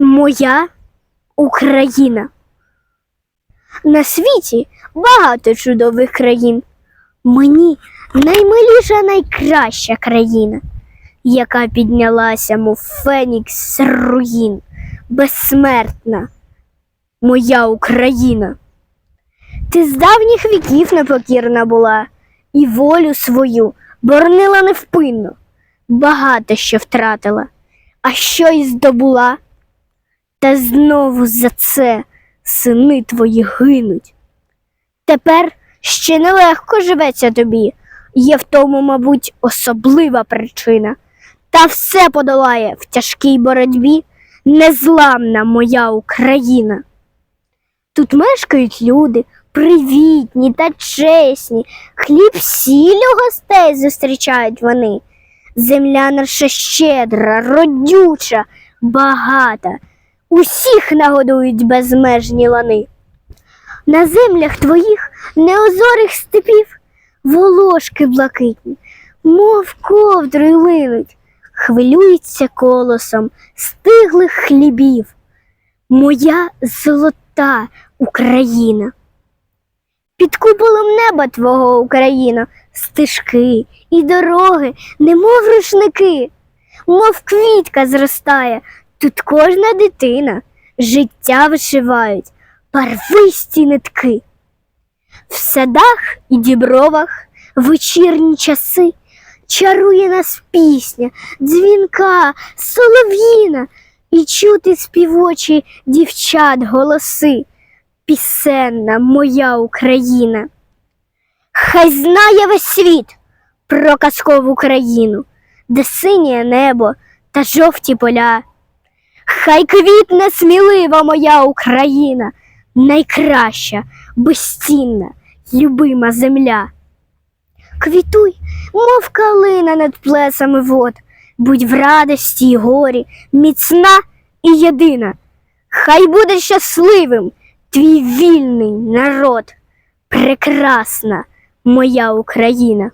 Моя Україна. На світі багато чудових країн. Мені наймиліша найкраща країна, яка піднялася, мов фенікс з руїн, безсмертна, моя Україна. Ти з давніх віків непокірна була, і волю свою боронила невпинно, багато що втратила, а що й здобула. Та знову за це сини твої гинуть. Тепер ще нелегко живеться тобі, є в тому, мабуть, особлива причина. Та все подолає в тяжкій боротьбі незламна моя Україна. Тут мешкають люди привітні та чесні, хліб сіль у гостей зустрічають вони. Земля наша щедра, родюча, багата, усіх нагодують безмежні лани. На землях твоїх неозорих степів волошки блакитні, мов ковдри линуть, хвилюються колосом стиглих хлібів. Моя золота Україна. Під куполом неба твого Україна, стежки і дороги, немов рушники, мов квітка зростає, тут кожна дитина, життя вишивають, барвисті нитки. В садах і дібровах вечірні часи чарує нас пісня, дзвінка, солов'їна, і чути співочі дівчат голоси. Пісенна моя Україна. Хай знає весь світ про казкову країну, де синє небо та жовті поля. Хай квітне смілива моя Україна, найкраща, безцінна, любима земля. Квітуй, мов калина над плесами вод, будь в радості й горі, міцна і єдина. Хай буде щасливим твій вільний народ, прекрасна моя Україна.